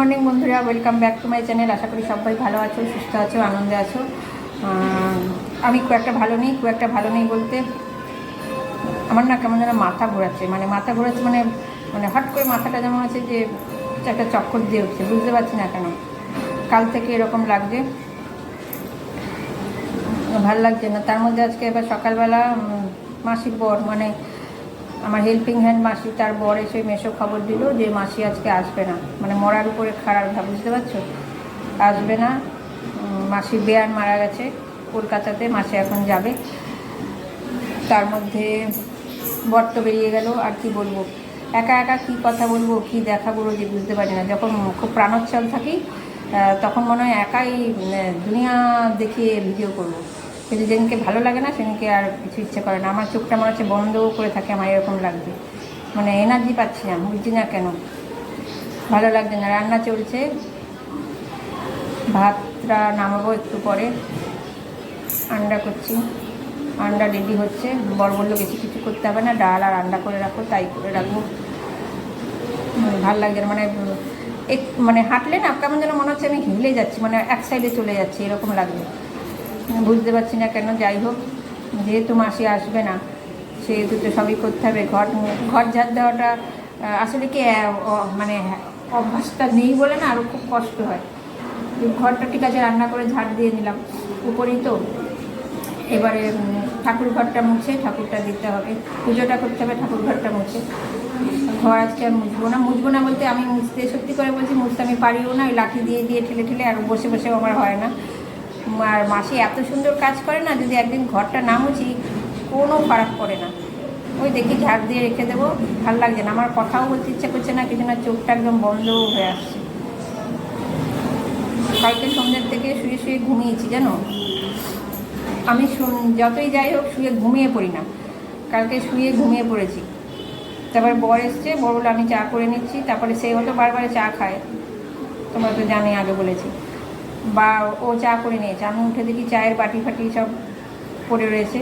Morning বন্ধুরা welcome back to my channel আশা করি সবাই ভালো আছো, সুস্থ আছো, আনন্দে আছো। আমি খুব একটা ভালো নেই, খুব একটা ভালো নেই বলতে। আমার না কেমন যেন মাথা ঘোরাচ্ছে মানে মাথা ঘোরাচ্ছে মানে মানে হট করে মাথাটা যেমন আছে যে, একটা চক্কর দিয়ে উঠছে, বুঝতে পারছি না কেন। কাল থেকে এরকম লাগছে। ভালো লাগছে না। তার মধ্যে আজকে এবার সকালবেলা মাসির বর মানে আমার হেল্পিং হ্যান্ড মাসি, তার বর এসে মেশো খবর দিল যে মাসি আজকে আসবে না। মানে মরার উপরে খারাপ ভাব, বুঝতে পারছ? আসবে না। মাসির বেয়ার মারা গেছে কলকাতাতে, মাসি এখন যাবে। তার মধ্যে বর তো বেরিয়ে গেল, আর কি বলব? একা একা কি কথা বলব, কি দেখাবো যে বুঝতে পারি না। যখন খুব প্রাণোচ্ছল থাকি তখন মনে হয় একাই দুনিয়া দেখিয়ে ভিডিও করব। কিন্তু যেদিনকে ভালো লাগে না, সেদিনকে আর কিছু ইচ্ছে করে না। আমার চোখটা মনে হচ্ছে বন্ধ করে থাকে, আমার এরকম লাগবে মানে এনার্জি পাচ্ছি না, বুঝছি না কেন। ভালো লাগছে না। রান্না চলছে। ভাতটা নামাবো একটু পরে। আন্ডা করছি। আন্ডা রেডি হচ্ছে। বর বলল বেশি কিছু করতে হবে না, ডাল আর আন্ডা করে রাখো, তাই করে রাখব। ভালো লাগছে মানে এক মানে হাঁটলে না কেমন যেন মনে হচ্ছে আমি হিলে যাচ্ছি মানে এক সাইডে চলে যাচ্ছি, এরকম লাগবে বুঝতে পারছি না কেন, যাই হোক, যেহেতু মাসি আসবে না, সেহেতু তো সবই করতে হবে। ঘর ঘর ঝাড় দেওয়াটা আসলে কি মানে অভ্যাসটা নেই বলে না আরও খুব কষ্ট হয়। ঘরটা ঠিক আছে, রান্না করে ঝাড় দিয়ে নিলাম। উপরেই তো, এবারে ঠাকুর ঘরটা মুছে ঠাকুরটা দিতে হবে। পুজোটা করতে হবে, ঠাকুর ঘরটা মুছে। ঘর আজকে আর মুছবো না। মুছবো না বলতে আমি মুছতে, সত্যি করে বলছি, মুছতে আমি পারিও না। ওই লাঠি দিয়ে দিয়ে ঠেলে ঠেলে আর বসে বসেও আমার হয় না। আর মাসি এত সুন্দর কাজ করে না, যদি একদিন ঘরটা না মুছি, কোনো ফারাক পড়ে না। ওই দেখি ঝাড় দিয়ে রেখে দেবো, ভালো লাগছে না। আমার কথাও বলতে ইচ্ছে করছে না, কিছু না, চোখটা একদম বন্ধ হয়ে আসছে। কালকে সন্ধ্যের থেকে শুয়ে শুয়ে ঘুমিয়েছি, জানো? আমি যতই যাই হোক, শুয়ে ঘুমিয়ে পড়ি না। কালকে শুয়ে ঘুমিয়ে পড়েছি। তারপর বর এসছে, বর আমি চা করে নিচ্ছি। তারপরে সে হয়তো বারবার চা খায়। তোমরা তো জানোই, আগে বলেছি। বা ও চা করে নিয়েছে। আমি উঠে দেখি চায়ের বাটি ফাটি সব পড়ে রয়েছে।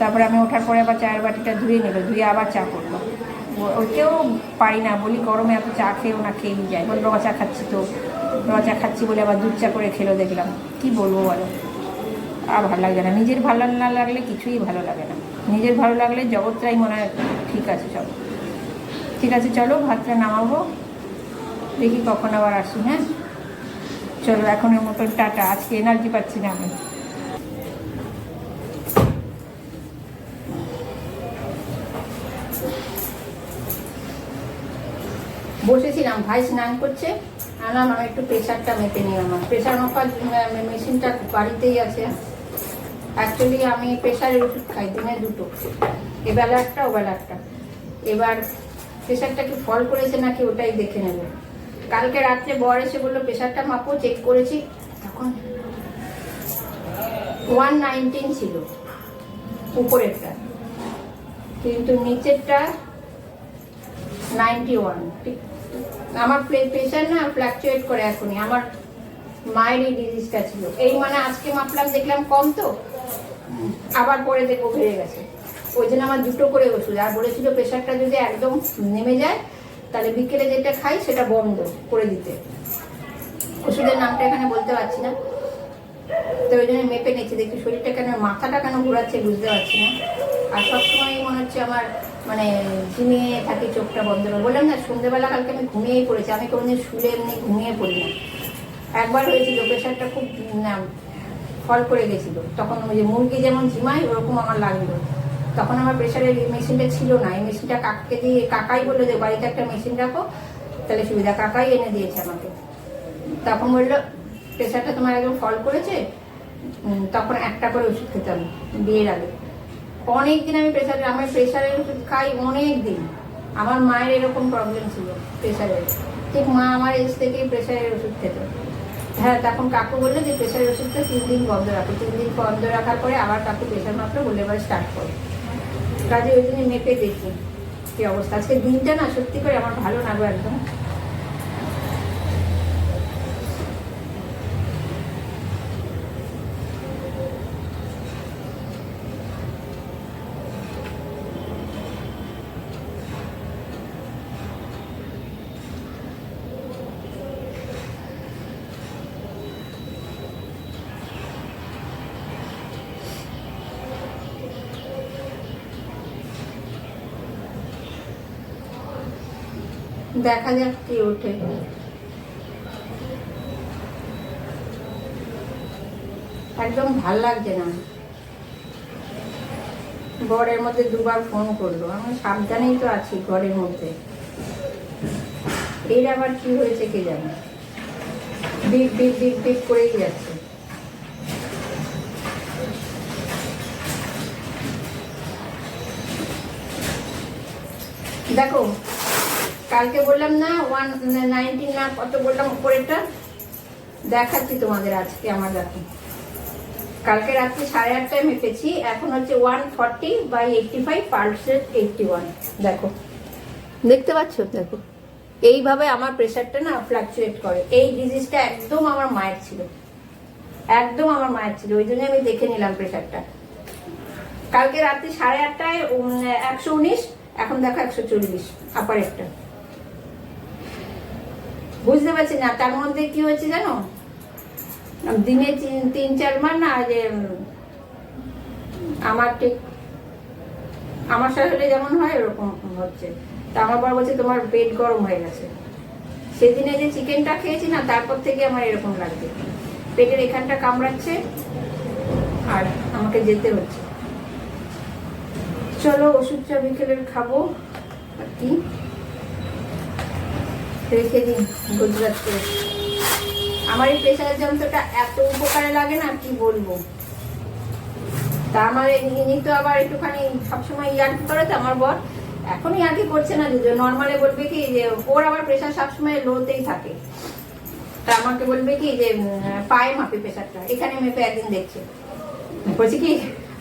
তারপরে আমি ওঠার পরে আবার চায়ের বাটিটা ধুয়ে নিল ধুয়ে আবার চা করল ওকেও পারি না, বলি গরমে এত চা খেয়েও না খেয়েই যায়। বল রচা চা খাচ্ছি তো। রচা খাচ্ছি বলে আবার দুধ চা করে খেলো দেখলাম। কি বলব বলো? আর ভালো লাগছে না। নিজের ভালো না লাগলে কিছুই ভালো লাগে না। নিজের ভালো লাগলে জগৎটাই মনে হয় ঠিক আছে সব ঠিক আছে, চলো, ভাতটা নামাবো। দেখি কখন আবার আসি হ্যাঁ? চলো এখনের মতন টাটা। আজকে এনার্জি পাচ্ছি না আমি। বসেছিলাম, ভাই স্নান করছে। আনাম আমি একটু প্রেশারটা মেপে নিই আমার প্রেশার মাপার মেশিনটা বাড়িতেই আছে। অ্যাকচুয়ালি আমি প্রেশারের ওষুধ খাই, দিনে দুটো। এবেলা একটা ওবেলা একটা এবার প্রেশারটা কি ফল করেছে নাকি ওটাই দেখে নেব। কালকে রাত্রে বর এসে বলল প্রেশারটা মাপো চেক করেছি। তখন ওয়ান নাইনটিন ছিল, উপরেরটা। কিন্তু নিচেরটা নাইনটি ওয়ান আমার প্রেশার না ফ্ল্যাকচুয়েট করে এখনই। আমার মায়ের এই ডিজিজটা ছিল। এই মানে আজকে মাপলাম, দেখলাম কম তো। আবার পরে দেখব, বেড়ে গেছে। ওই জন্য আমার দুটো করে ওষুধ। আর বলেছিল প্রেশারটা যদি একদম নেমে যায় তাহলে বিকেলে যেটা খাই সেটা বন্ধ করে দিতে। ওষুধের নামটা এখানে বলতে পারছি না। তো ওই জন্য মেপে নিচ্ছি, দেখি শরীরটা কেন, মাথাটা কেন ঘোরাচ্ছে বুঝতে পারছি না। আর সবসময় মনে হচ্ছে আমার মানে ঝিমিয়ে থাকি, চোখটা বন্ধ করে। বললাম না সন্ধ্যেবেলা কালকে আমি ঘুমিয়েই পড়েছি, আমি কোনোদিন শুলে এমনি ঘুমিয়ে পড়ি না। একবার হয়েছিল প্রেশারটা খুব ফল করে গেছিল। তখন ওই যে মুরগি যেমন ঝিমায়, ওরকম আমার লাগল। তখন আমার প্রেশারের এই মেশিনটা ছিল না। এই মেশিনটা কাককে দিয়ে, কাকাই বলে যে, বাড়িতে একটা মেশিন রাখো, তাহলে সুবিধা। কাকাই এনে দিয়েছে আমাকে। তখন বলল প্রেশারটা তোমার একদম ফল করেছে। তখন একটা করে ওষুধ খেতাম, বিয়ের আগে। অনেক দিন আমি প্রেশারের আমার প্রেশারের ওষুধ খাই অনেক দিন আমার মায়ের এরকম প্রবলেম ছিল প্রেশারের ঠিক মা আমার এজ থেকেই প্রেশারের ওষুধ খেত। হ্যাঁ তখন কাকু বলল যে প্রেশারের ওষুধটা তিন দিন বন্ধ রাখো। তিন দিন বন্ধ রাখার পরে আবার কাকু প্রেশার মাপলো বলে এবার স্টার্ট করো। কাজে ওই জন্য মেপে দেখি। কি অবস্থা? আজকে দিনটা না সত্যি করে আমার ভালো লাগবে একদম। দেখা যাক কি ওঠে। একদম ভালো লাগছে না। ঘরের মধ্যে দুবার ফোন করল। আমি সাবধানেই তো আছি ঘরের মধ্যে। এর আবার কি হয়েছে কে জানে? বিপ বিপ বিপ বিপ করেই যাচ্ছে। দেখো কালকে বললাম না ওয়ান নাইনটিন না, কত বললাম, উপরেরটা? দেখাচ্ছি তোমাদের আজকে আমার দেখো কালকে রাত্রি সাড়ে আটটায় মেপেছি এখন হচ্ছে one forty by eighty five পালসের eighty one দেখো। দেখতে পাচ্ছ? দেখো। এইভাবে আমার প্রেশারটা না ফ্লাকচুয়েট করে। এই ডিজিজটা একদম আমার মায়ের ছিল। একদম আমার মায়ের ছিল। ওই জন্য আমি দেখে নিলাম প্রেশারটা কালকে রাত্রি সাড়ে আটটায় একশো উনিশ, এখন দেখো একশো চল্লিশ আপার একটা বুঝতে পারছি না, তার মধ্যে কি হয়েছে জানো? দিনে তিন- তিন, চার মাস না যে আমার ঠিক, আমার শরীরে যেমন হয় ওরকম হচ্ছে। তা আমার বর বলছে, তোমার পেট গরম হয়ে গেছে। সেদিনে যে চিকেনটা খেয়েছি না, তারপর থেকে আমার এরকম লাগছে। পেটের এখানটা কামড়াচ্ছে, আর আমাকে যেতে হচ্ছে। চলো, ওষুধটা বিকেলের খাব। আর কি? রেখে দিন গুজরাট করে আমার এই প্রেশারের যন্ত্রটা এত উপকারে লাগে না, কি বলব? তা আমার ইনি তো আবার একটুখানি সবসময় ইয়ার্কি করে তো, আমার বর। এখন ইয়ার্কি করছে না যদিও নর্মালে বলবে কি যে, ওর আবার প্রেশার সবসময় লোতেই থাকে। তা আমাকে বলবে কি যে পায়ে মাপে প্রেশারটা এখানে মেপে একদিন দেখছে। বলছি কি,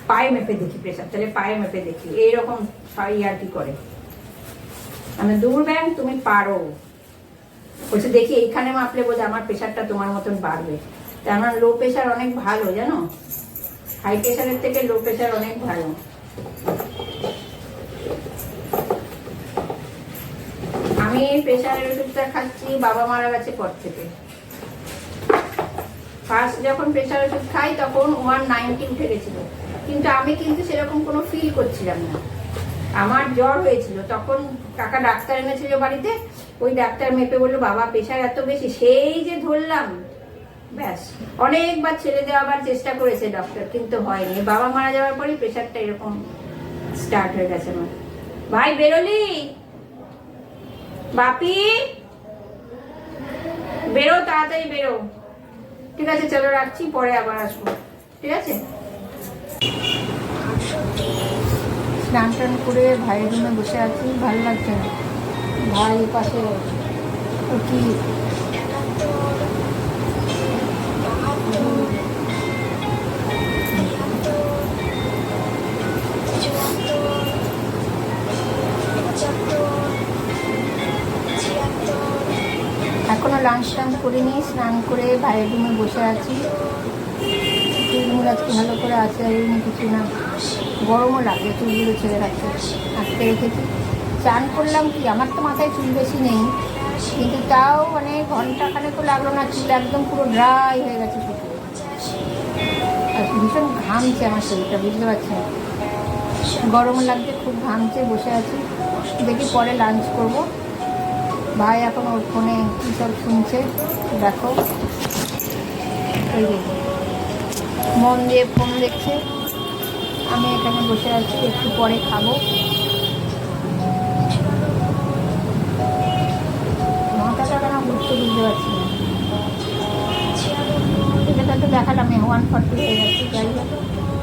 পায়ে মেপে দেখি প্রেশার তাহলে পায়ে মেপে দেখি। এইরকম ইয়ার্কি করে। মানে দূর ব্যাং তুমি পারো। বলছে, দেখি এইখানে মাপলে বোঝা আমার প্রেশারটা তোমার মতন বাড়বে। তা আমার লো প্রেশার অনেক ভালো, জানো? হাই প্রেশারের থেকে লো প্রেশার অনেক ভালো। আমি প্রেশারের ওষুধটা খাচ্ছি, বাবা মারা গেছে পর থেকে। ফার্স্ট যখন প্রেশার ওষুধ খাই, তখন ওয়ান নাইনটি উঠে গেছিল কিন্তু আমি কিন্তু সেরকম কোনো ফিল করছিলাম না। আমার জ্বর হয়েছিল। তখন কাকা ডাক্তার এনেছিল বাড়িতে ওই ডাক্তার মেপে বলল, বাবা, প্রেশার এত বেশি, সেই যে ধরলাম। ব্যাস, অনেকবার ছেড়ে দেওয়াবার চেষ্টা করেছে ডক্টর কিন্তু হয়নি। বাবা মারা যাওয়ার পরেই প্রেশারটা এরকম স্টার্ট হয়ে গেছে আমার। ভাই, বেরোলি? বাপি? বেরো, তাড়াতাড়ি বেরো। ঠিক আছে, চলো রাখছি, পরে আবার আসব। ঠিক আছে? স্নান টান করে ভাইয়ের জন্য বসে আছি, ভালো লাগছে না? ভাই, পাশে ও কি এখনও লাঞ্চ টান করিনি, স্নান করে ভাইয়ের রুমে বসে আছি। চুলগুলো আজকে ভালো করে আছে আর কিছু না। গরমও লাগে চুলগুলো ছেড়ে রাখতে। আজকে রেখেছি। চান করলাম কি? আমার তো মাথায় চুল বেশি নেই। কিন্তু তাও মানে ঘণ্টা খানেকও লাগল না চুল একদম পুরো ড্রাই হয়ে গেছে শুকিয়ে আর ভীষণ ঘামছে আমার শরীরটা, বুঝতে পারছি গরম লাগছে, খুব ঘামছে, বসে আছি। দেখি পরে লাঞ্চ করব। ভাই এখন ওর ফোনে কী সব শুনছে, দেখো। মন দিয়ে ফোন দেখছে। আমি এখানে বসে আছি, একটু পরে খাব। ঘুরতে বুঝতে পারছি না। সেটা তো দেখালাম ওয়ান ফর্টি হয়ে যাচ্ছে যাই হোক।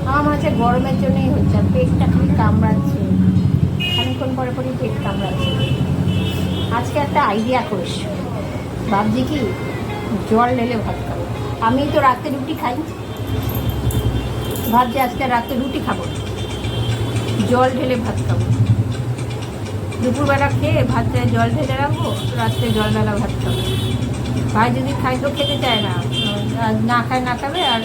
আমার মনে হচ্ছে গরমের জন্যই হচ্ছে পেটটা খুবই কামড়াচ্ছে। খানিক্ষণ পরে পরেই পেট কামড়াচ্ছে। আজকে একটা আইডিয়া করিস। ভাবছি কি, জল ঢেলে ভাত খাব। আমি তো রাতে রুটি খাই। ভাবছি আজকে রাতে রুটি খাব। জল ঢেলে ভাত খাব। দুপুরবেলা খেয়ে ভাতে জল ঢেলে রাখব, রাত্রে জল ঢালা ভাত খাব। ভাই যদি খাই তো খেতে চায় না। না খায় না খাবে, আর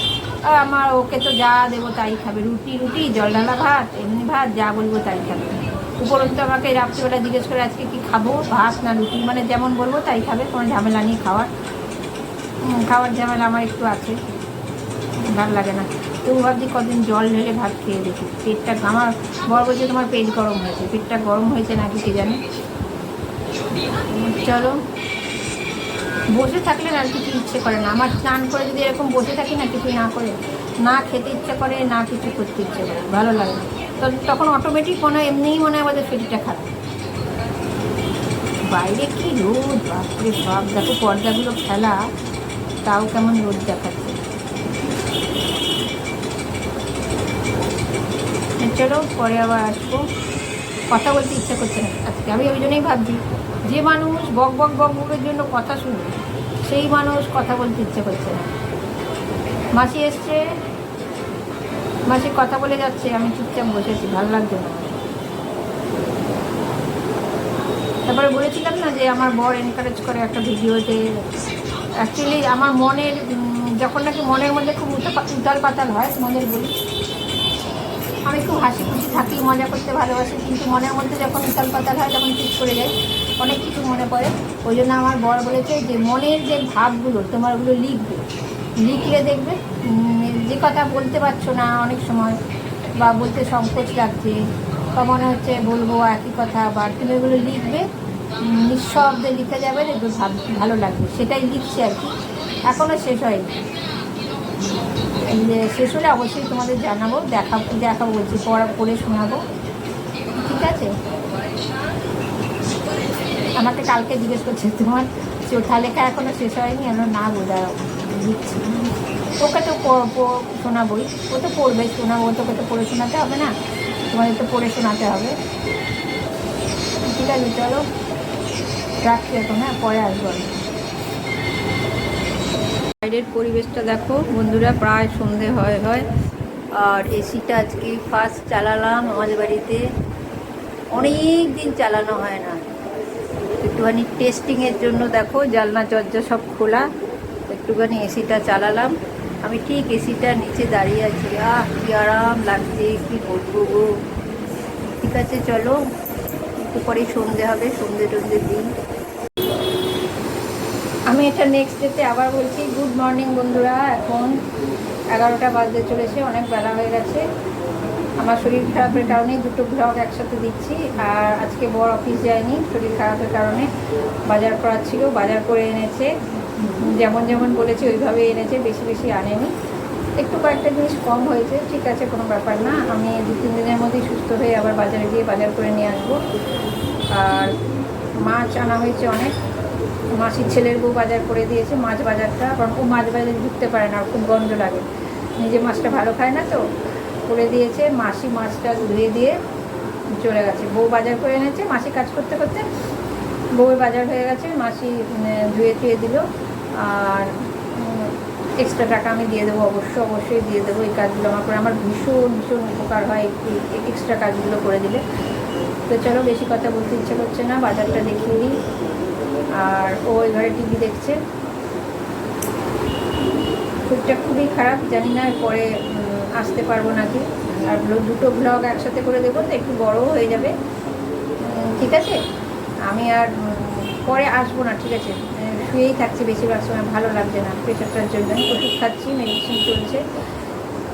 আমার ওকে তো যা দেবো তাই খাবে। রুটি রুটি জল ঢালা ভাত, এমনি ভাত, যা বলব তাই খাবে। উপরন্তু আমাকে রাত্রিবেলা জিজ্ঞেস করে আজকে কি খাব? ভাত না রুটি? মানে যেমন বলব তাই খাবে, কোনো ঝামেলা নেই খাওয়ার। খাওয়ার ঝামেলা আমার একটু আছে। ভালো লাগে না। তবু ভাবছি কদিন জল ঢেলে ভাত খেয়ে দেখি। পেটটা আমার বড় বলছে তোমার পেট গরম হয়েছে। পেটটা গরম হয়েছে নাকি কে জানে? চলো। বসে থাকলে আর কিছু ইচ্ছে করে না। আমার স্নান করে যদি এরকম বসে থাকি না কিছু না করে, না খেতে ইচ্ছে করে, না কিছু করতে ইচ্ছে করে ভালো লাগে তো তখন অটোমেটিক মনে হয় এমনিই মনে হয় আমাদের শরীরটা খারাপ। বাইরে কি রোদ, বাপরে বাপ। দেখো পর্দাগুলো খেলা, তাও কেমন রোদ দেখাচ্ছে। চলো পরে আবার আসব। কথা বলতে ইচ্ছা করছে না আজকে। আমি ওই জন্যই ভাবছি, যে মানুষ বক বক বক বকের জন্য কথা শুনবে, সেই মানুষ কথা বলতে ইচ্ছে করছে না। মাসি এসছে, মাসি কথা বলে যাচ্ছে, আমি চুপচাপ বসেছি ভালো লাগছে না তারপরে বলেছিলাম না যে আমার বর এনকারেজ করে একটা ভিডিওতে অ্যাকচুয়ালি আমার মনের যখন নাকি মনের মধ্যে খুব উতা- উতাল পাতাল হয়, মনের বলি। আমি খুব হাসি খুশি থাকি, মজা করতে ভালোবাসি, কিন্তু মনের মধ্যে যখন উতাল পাতাল হয়, তখন ঠিক করে যায় অনেক কিছু মনে পড়ে। ওই জন্য আমার বর বলেছে যে, মনের যে ভাবগুলো তোমার ওগুলো লিখবে। লিখলে দেখবে যে কথা বলতে পারছ না অনেক সময়, বা বলতে সংকোচ লাগছে, বা মনে হচ্ছে বলব একই কথা, বা তুমি ওগুলো লিখবে নিঃশব্দে লিখে যাবে, দেখবে ভালো লাগবে। সেটাই লিখছি আর কি। এখনও শেষ হয়নি। শেষ হলে অবশ্যই তোমাদের জানাব, দেখা, দেখাবো, বলছি, পড়া, পড়ে শোনাবো। ঠিক আছে? আমাকে কালকে জিজ্ঞেস করছে, তোমার চোখা লেখা এখনও শেষ হয়নি? আমি না বোঝা দিচ্ছি। ওকে তো শোনাবই। ও তো পড়বে, শোনাবো তোকে তো পড়ে শোনাতে হবে না? তোমাদের তো পড়ে শোনাতে হবে। ঠিক আছে, চলো। রাখছি এখন হ্যাঁ পরে আসব আমি। বাইরের পরিবেশটা দেখো, বন্ধুরা প্রায় সন্ধে হয় হয়। আর এসিটা আজকে ফার্স্ট চালালাম আমাদের বাড়িতে। অনেক দিন চালানো হয় না। একটুখানি টেস্টিংয়ের জন্য দেখো জালনা দরজা সব খোলা। একটুখানি এসিটা চালালাম। আমি ঠিক এসিটার নিচে দাঁড়িয়ে আছি। আহ, কি আরাম লাগছে, কি বলব গো। ঠিক আছে, চলো। একটু পরেই সন্ধে হবে সন্ধে টন্ধে দিন। আমি এটা নেক্সট ডেতে আবার বলছি গুড মর্নিং বন্ধুরা, এখন এগারোটা বাজতে চলেছে, অনেক বেলা হয়ে গেছে। আমার শরীর খারাপের কারণে দুটো ব্লগ একসাথে দিচ্ছি, আর আজকে বড় অফিস যায়নি, শরীর খারাপের কারণে বাজার করার ছিল, বাজার করে এনেছে। যেমন যেমন বলেছে, ওইভাবে এনেছে, বেশি বেশি আনেনি। একটু কয়েকটা জিনিস কম হয়েছে, ঠিক আছে, কোনো ব্যাপার না। আমি দু তিন দিনের মধ্যেই সুস্থ হয়ে আবার বাজারে গিয়ে বাজার করে নিয়ে আসব। আর মাছ আনা হয়েছে অনেক। মাসির ছেলের বউ বাজার করে দিয়েছে, মাছ বাজারটা, কারণ ও মাছ বাজারে ঢুকতে পারে না খুব গন্ধ লাগে। নিজে মাছটা ভালো খায় না তো, করে দিয়েছে, মাসি মাছটা ধুয়ে দিয়ে চলে গেছে। বউ বাজার করে এনেছে, মাসি কাজ করতে করতে বউয়ের বাজার হয়ে গেছে, মাসি ধুয়ে টুয়ে দিল, আর এক্সট্রা টাকা আমি দিয়ে দেবো অবশ্যই অবশ্যই দিয়ে দেবো এই কাজগুলো আমার করে। আমার ভীষণ ভীষণ উপকার হয় এই এক্সট্রা কাজগুলো করে দিলে। তো চলো, বেশি কথা বলতে ইচ্ছে করছে না, বাজারটা দেখিয়ে দিই। আর ও ঘরে টিভি দেখছে। শরীরটা খুবই খারাপ, জানি না পরে আসতে পারব নাকি। আর দুটো ব্লগ একসাথে করে দেবো তো, একটু বড়ও হয়ে যাবে। ঠিক আছে? আমি আর পরে আসব না, ঠিক আছে? শুয়েই থাকছি বেশিরভাগ সময়, ভালো লাগছে না। প্রেশারটার জন্য আমি ওষুধ খাচ্ছি মেডিসিন চলছে।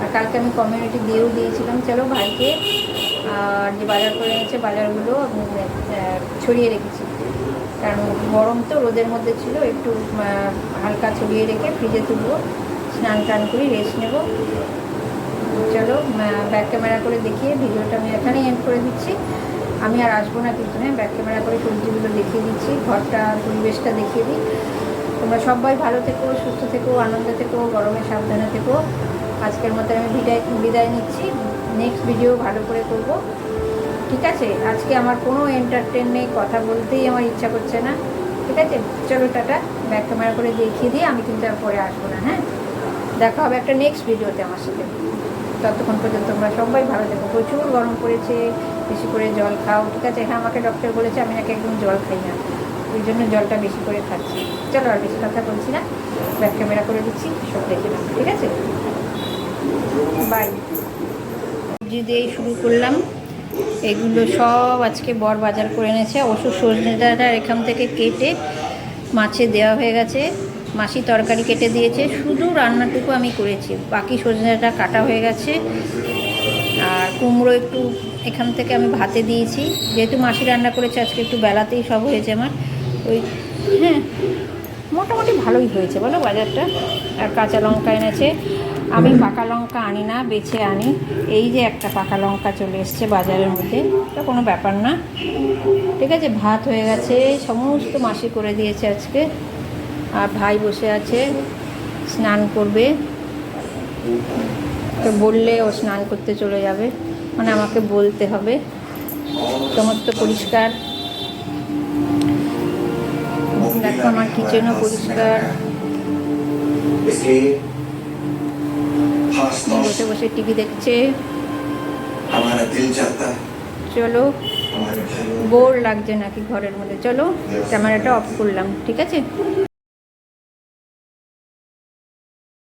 আর কালকে আমি কমিউনিটি দিয়েও দিয়েছিলাম, চলো ভাইকে। আর যে বাজার করে এনেছে, বাজারগুলো ছড়িয়ে রেখেছি। কারণ গরম তো রোদের মধ্যে ছিল, একটু হালকা ছড়িয়ে রেখে ফ্রিজে তুলবো, স্নান টান করি রেস্ট নেব। চলো ব্যাক ক্যামেরা করে দেখিয়ে ভিডিওটা আমি এখানেই এন্ড করে দিচ্ছি। আমি আর আসব না কিন্তু হ্যাঁ ব্যাক ক্যামেরা করে সবজিগুলো দেখিয়ে দিচ্ছি, ঘরটা, পরিবেশটা দেখিয়ে দিই। তোমরা সবাই ভালো থেকো, সুস্থ থেকো, আনন্দে থেকো, গরমে সাবধানে থেকো। আজকের মতো আমি বিদায় বিদায় নিচ্ছি। নেক্সট ভিডিও ভালো করে করব। ঠিক আছে? আজকে আমার কোনো এন্টারটেন নেই, কথা বলতেই আমার ইচ্ছা করছে না। ঠিক আছে? চলো টাটা। ব্যাক ক্যামেরা করে দেখিয়ে দিয়ে আমি কিন্তু আর পরে আসব না হ্যাঁ? দেখা হবে একটা নেক্সট ভিডিওতে আমার সাথে। ততক্ষণ পর্যন্ত তোমরা সবাই ভালো থেকো। প্রচুর গরম পড়েছে, বেশি করে জল খাও, ঠিক আছে? হ্যাঁ আমাকে ডক্টর বলেছে আমি নাকি একদম জল খাই না। ওই জন্য জলটা বেশি করে খাচ্ছি। চলো আর বেশি কথা বলছি না। ব্যাক ক্যামেরা করে দিচ্ছি, সব দেখে ঠিক আছে? বাই সবজি দিয়েই শুরু করলাম। এগুলো সব আজকে বর বাজার করে এনেছে। অবশ্য সজনে ডাঁটা এখান থেকে কেটে মাছে দেওয়া হয়ে গেছে। মাসি তরকারি কেটে দিয়েছে। শুধু রান্নাটুকু আমি করেছি। বাকি সজনে ডাঁটা কাটা হয়ে গেছে। আর কুমড়ো একটু এখান থেকে আমি ভাতে দিয়েছি। যেহেতু মাসি রান্না করেছে, আজকে একটু বেলাতেই সব হয়েছে আমার। ওই হ্যাঁ মোটামুটি ভালোই হয়েছে। বলো বাজারটা। আর কাঁচা লঙ্কা এনেছে। আমি পাকা লঙ্কা আনি না, বেছে আনি। এই যে একটা পাকা লঙ্কা চলে এসছে বাজারের মধ্যে, এটা কোনো ব্যাপার না। ঠিক আছে, ভাত হয়ে গেছে সমস্ত মাসি করে দিয়েছে আজকে। আর ভাই বসে আছে, স্নান করবে। তো বললে ও স্নান করতে চলে যাবে। মানে আমাকে বলতে হবে। সমস্ত পরিষ্কার। দেখো আমার কিচেনও পরিষ্কার। বসে বসে টিভি দেখছে। চলো। বোর লাগছে নাকি ঘরের মধ্যে। চলো ক্যামেরাটা অফ করলাম ঠিক আছে?